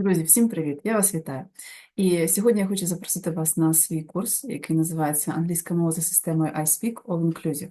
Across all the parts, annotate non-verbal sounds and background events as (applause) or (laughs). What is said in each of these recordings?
Друзі, всім привіт! Я вас вітаю. І сьогодні я хочу запросити вас на свій курс, який називається Англійська мова за системою iSpeak All Inclusive.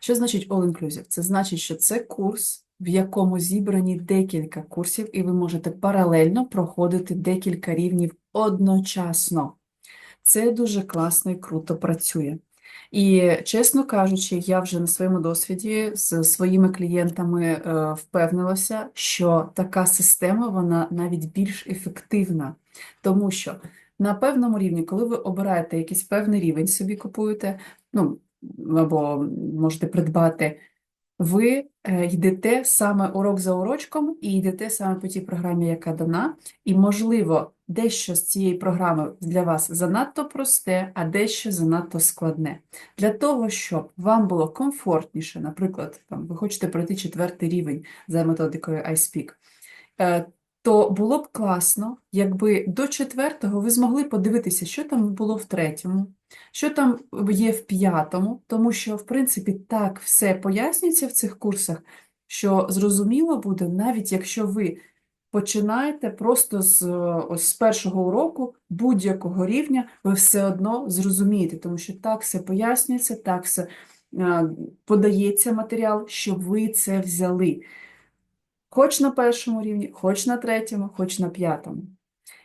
Що значить All Inclusive? Це значить, що це курс, в якому зібрані декілька курсів, і ви можете паралельно проходити декілька рівнів одночасно. Це дуже класно і круто працює. І, чесно кажучи, я вже на своєму досвіді з своїми клієнтами е, впевнилася, що така система вона навіть більш ефективна, тому що на певному рівні, коли ви обираєте якийсь певний рівень, собі купуєте, ну або можете придбати. Ви е, йдете саме урок за урочком і йдете саме по тій програмі, яка дана, і, можливо, дещо з цієї програми для вас занадто просте, а дещо занадто складне. Для того, щоб вам було комфортніше, наприклад, там, ви хочете пройти четвертий рівень за методикою iSpeak, е, то було б класно, якби до четвертого ви змогли подивитися, що там було в третьому, що там є в п'ятому, тому що, в принципі, так все пояснюється в цих курсах, що зрозуміло буде, навіть якщо ви починаєте просто з, ось, з першого уроку будь-якого рівня, ви все одно зрозумієте, тому що так все пояснюється, так все е, подається матеріал, щоб ви це взяли. Хоч на першому рівні, хоч на третьому, хоч на п'ятому.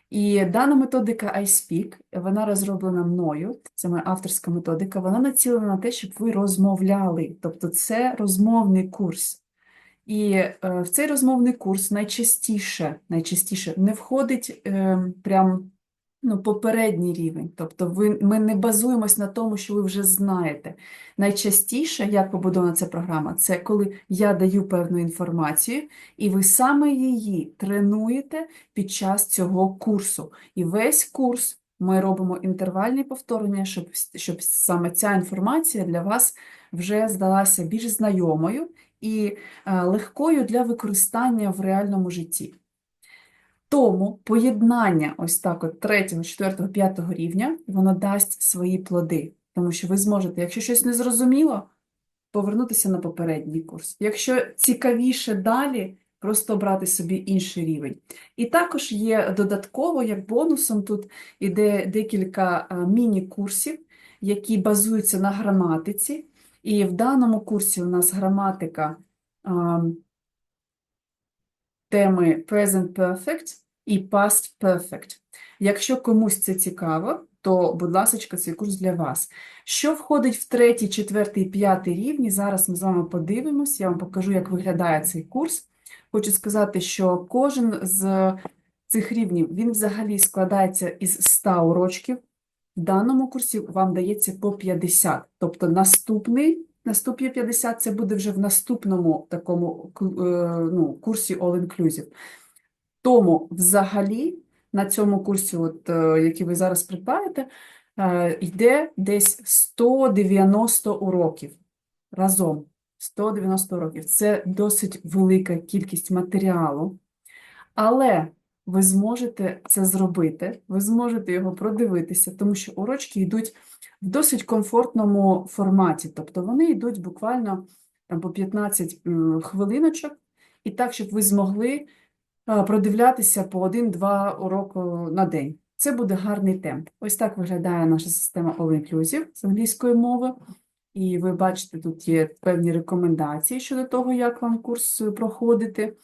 І дана методика iSpeak, вона розроблена мною, це моя авторська методика, вона націлена на те, щоб ви розмовляли. Тобто це розмовний курс. І е, в цей розмовний курс найчастіше, найчастіше не входить е, прям ну, попередній рівень. Тобто ви, ми не базуємось на тому, що ви вже знаєте. Найчастіше, як побудована ця програма, це коли я даю певну інформацію, і ви саме її тренуєте під час цього курсу. І весь курс ми робимо інтервальні повторення, щоб, щоб саме ця інформація для вас вже здалася більш знайомою і е, легкою для використання в реальному житті. Тому поєднання ось так от третього, четвертого, п'ятого рівня, воно дасть свої плоди. Тому що ви зможете, якщо щось не зрозуміло, повернутися на попередній курс. Якщо цікавіше далі, просто обрати собі інший рівень. І також є додатково, як бонусом, тут іде декілька е, міні-курсів, які базуються на граматиці. І в даному курсі у нас граматика теми Present Perfect і Past Perfect. Якщо комусь це цікаво, то, будь ласка, цей курс для вас. Що входить в третій, четвертий, п'ятий рівні? Зараз ми з вами подивимось, я вам покажу, як виглядає цей курс. Хочу сказати, що кожен з цих рівнів він взагалі складається із 100 урочків. В даному курсі вам дається по 50. Тобто наступний, наступні 50 це буде вже в наступному такому е, ну, курсі All Inclusive. Тому взагалі на цьому курсі, от, е, який ви зараз придбаєте, е, йде десь 190 уроків разом. 190 уроків. Це досить велика кількість матеріалу. Але ви зможете це зробити, ви зможете його продивитися, тому що урочки йдуть в досить комфортному форматі, тобто вони йдуть буквально там, по 15 хвилиночок, і так, щоб ви змогли продивлятися по 1-2 уроки на день. Це буде гарний темп. Ось так виглядає наша система All Inclusive з англійської мови. І ви бачите, тут є певні рекомендації щодо того, як вам курс проходити.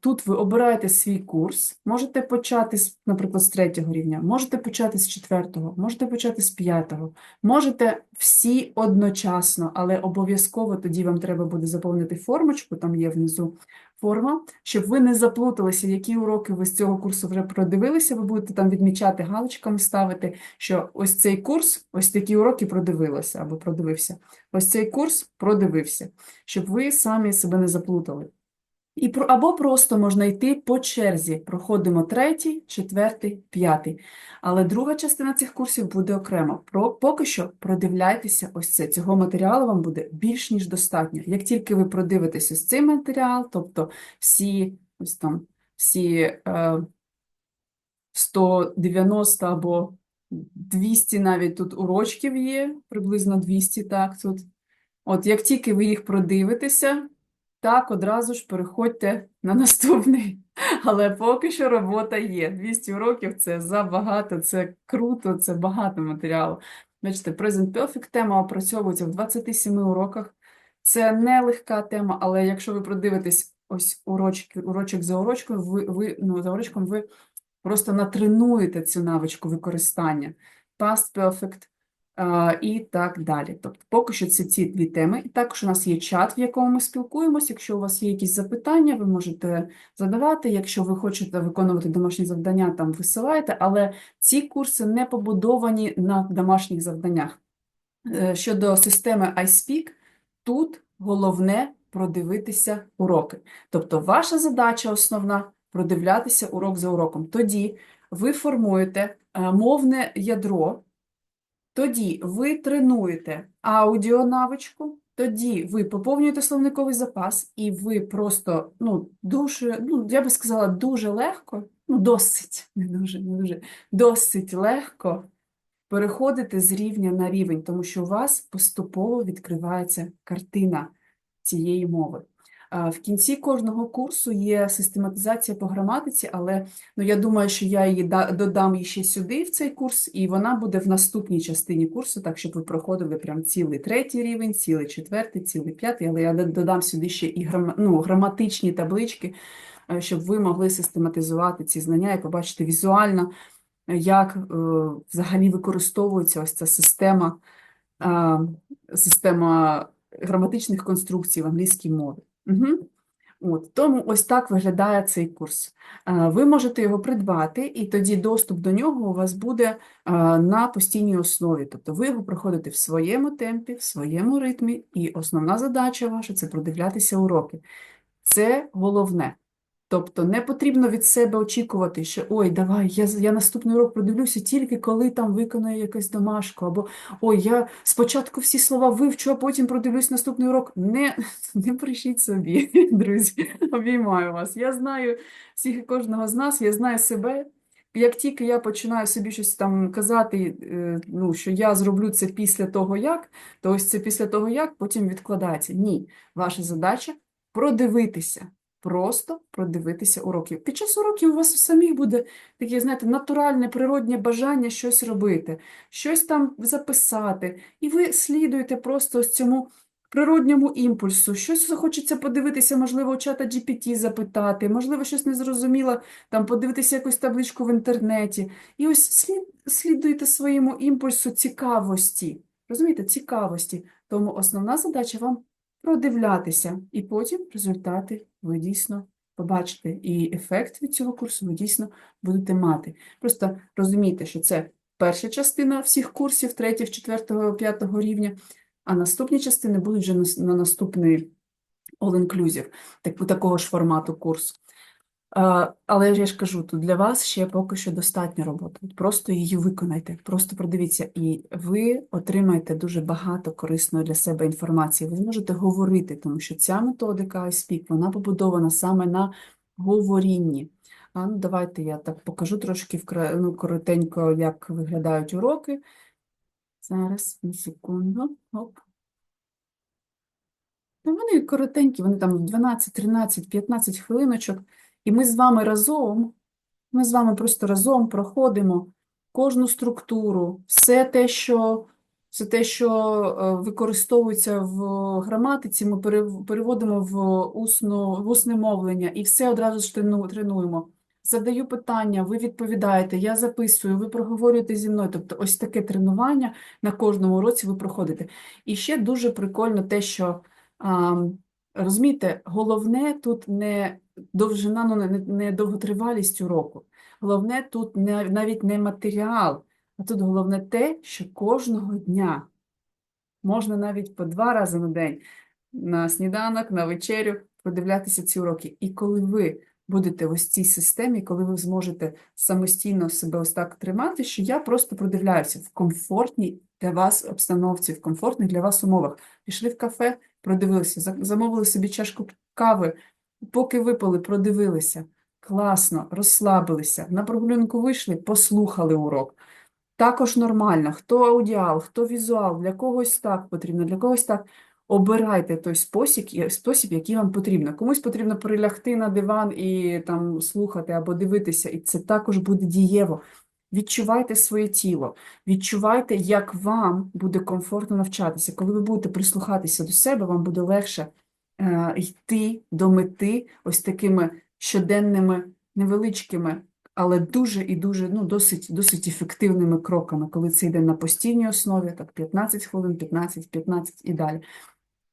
Тут ви обираєте свій курс, можете почати, наприклад, з третього рівня, можете почати з четвертого, можете почати з п'ятого, можете всі одночасно, але обов'язково тоді вам треба буде заповнити формочку, там є внизу форма, щоб ви не заплуталися, які уроки ви з цього курсу вже продивилися, ви будете там відмічати галочками, ставити, що ось цей курс, ось такі уроки продивилися або продивився. Ось цей курс продивився, щоб ви самі себе не заплутали. І або просто можна йти по черзі. Проходимо третій, четвертий, п'ятий. Але друга частина цих курсів буде окремо. Про, Поки що продивляйтеся ось це. Цього матеріалу вам буде більш ніж достатньо. Як тільки ви продивитесь ось цей матеріал, тобто всі ось там всі е, 190 або 200 навіть тут урочків є, приблизно 200, так, тут. От як тільки ви їх продивитеся, так одразу ж переходьте на наступний. (laughs) Але поки що робота є. 200 уроків це забагато, це круто, це багато матеріалу. Бачите, Present Perfect тема опрацьовується в 27 уроках. Це не легка тема, але якщо ви продивитесь ось урочки, урочок за урочком, ви, ви, ну, за урочком, ви просто натренуєте цю навичку використання. Past Perfect, і так далі. Тобто, поки що це ці дві теми. І також у нас є чат, в якому ми спілкуємося. Якщо у вас є якісь запитання, ви можете задавати. Якщо ви хочете виконувати домашні завдання, там висилайте, але ці курси не побудовані на домашніх завданнях. Е, Щодо системи iSpeak, тут головне продивитися уроки. Тобто, ваша задача основна продивлятися урок за уроком. Тоді ви формуєте е, мовне ядро. Тоді ви тренуєте аудіонавичку, тоді ви поповнюєте словниковий запас, і ви просто, ну, дуже, ну, я би сказала, дуже легко, ну, досить, (laughs) не дуже, не дуже, досить легко переходите з рівня на рівень, тому що у вас поступово відкривається картина цієї мови. В кінці кожного курсу є систематизація по граматиці, але ну, я думаю, що я її додам ще сюди, в цей курс, і вона буде в наступній частині курсу, так щоб ви проходили прям цілий третій рівень, цілий четвертий, цілий п'ятий, але я додам сюди ще і грам... ну, граматичні таблички, е, щоб ви могли систематизувати ці знання і побачити візуально, е, як е, взагалі використовується ось ця система, система граматичних конструкцій в англійській мові. Угу. От, тому ось так виглядає цей курс. Е, Ви можете його придбати, і тоді доступ до нього у вас буде е, на постійній основі. Тобто ви його проходите в своєму темпі, в своєму ритмі, і основна задача ваша це продивлятися уроки. Це головне. Тобто не потрібно від себе очікувати, що ой, давай, я, я наступний урок продивлюся тільки коли там виконаю якусь домашку, або ой, я спочатку всі слова вивчу, а потім продивлюсь наступний урок. Не, (laughs) не брешіть собі, (laughs) друзі, обіймаю вас. Я знаю всіх і кожного з нас, я знаю себе. Як тільки я починаю собі щось там казати, е, ну, що я зроблю це після того, як, то ось це після того, як, потім відкладається. Ні, ваша задача продивитися. Просто продивитися уроки. Під час уроків у вас у самих буде таке, знаєте, натуральне, природнє бажання щось робити, щось там записати. І ви слідуєте просто ось цьому природньому імпульсу. Щось захочеться подивитися, можливо, у чата GPT запитати, можливо, щось незрозуміло, там подивитися якусь табличку в інтернеті. І ось слід, слідуєте своєму імпульсу цікавості. Розумієте, цікавості. Тому основна задача вам продивлятися, і потім результати ви дійсно побачите. І ефект від цього курсу ви дійсно будете мати. Просто розумійте, що це перша частина всіх курсів, третього, четвертого, п'ятого рівня, а наступні частини будуть вже на, наступний all-inclusive, так, такого ж формату курсу. Але я ж кажу, тут для вас ще поки що достатньо роботи. Просто її виконайте, просто продивіться, і ви отримаєте дуже багато корисної для себе інформації. Ви зможете говорити, тому що ця методика iSpeak, вона побудована саме на говорінні. А, ну, давайте я так покажу трошки вкра... ну, коротенько, як виглядають уроки. Зараз, на секунду. Оп. Ну, вони коротенькі, вони там 12, 13, 15 хвилиночок. І ми з вами разом, ми з вами просто разом проходимо кожну структуру, все те, що, все те, що е, використовується в граматиці, ми переводимо в, усну, в усне мовлення і все одразу ж тренуємо. Задаю питання, ви відповідаєте, я записую, ви проговорюєте зі мною. Тобто ось таке тренування на кожному уроці ви проходите. І ще дуже прикольно те, що розумієте, головне тут не довжина, ну, не, не довготривалість уроку. Головне тут не, навіть не матеріал, а тут головне те, що кожного дня можна навіть по два рази на день на сніданок, на вечерю подивлятися ці уроки. І коли ви будете в цій системі, коли ви зможете самостійно себе ось так тримати, що я просто продивляюся в комфортній для вас обстановці, в комфортних для вас умовах. Пішли в кафе, продивилися, замовили собі чашку кави, поки випили, продивилися. Класно, розслабилися. На прогулянку вийшли, послухали урок. Також нормально, хто аудіал, хто візуал, для когось так потрібно, для когось так. обирайте той спосіб, спосіб, який вам потрібно. Комусь потрібно прилягти на диван і там слухати або дивитися, і це також буде дієво. Відчувайте своє тіло, відчувайте, як вам буде комфортно навчатися. Коли ви будете прислухатися до себе, вам буде легше е, йти до мети ось такими щоденними невеличкими, але дуже і дуже ну, досить, досить ефективними кроками, коли це йде на постійній основі, так 15 хвилин, 15, 15 і далі.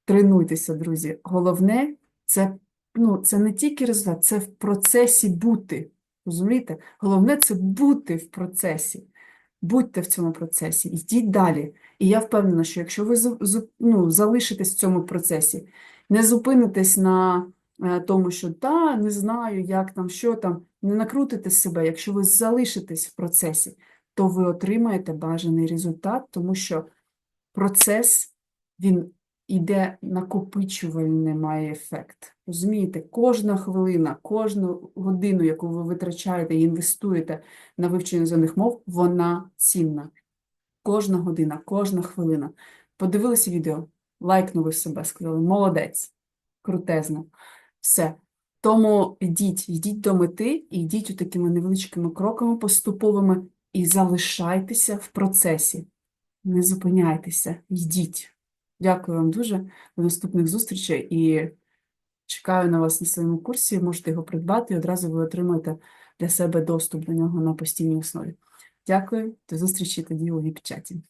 Тренуйтеся, друзі. Головне це, ну, це не тільки результат, це в процесі бути. Розумієте? Головне це бути в процесі. Будьте в цьому процесі, йдіть далі. І я впевнена, що якщо ви ну, залишитесь в цьому процесі, не зупинитесь на е, тому, що та, не знаю, як там, що там, не накрутите себе, якщо ви залишитесь в процесі, то ви отримаєте бажаний результат, тому що процес, він іде накопичувальний, має ефект. Розумієте, кожна хвилина, кожну годину, яку ви витрачаєте і інвестуєте на вивчення іноземних мов, вона цінна. Кожна година, кожна хвилина. Подивилися відео, лайкнули себе, сказали, молодець, крутезно, все. Тому йдіть, йдіть до мети, йдіть такими невеличкими кроками поступовими і залишайтеся в процесі. Не зупиняйтеся, йдіть. Дякую вам дуже. До наступних зустрічей і чекаю на вас на своєму курсі. Можете його придбати і одразу ви отримаєте для себе доступ до нього на постійній основі. Дякую, до зустрічі тоді у віп-чаті.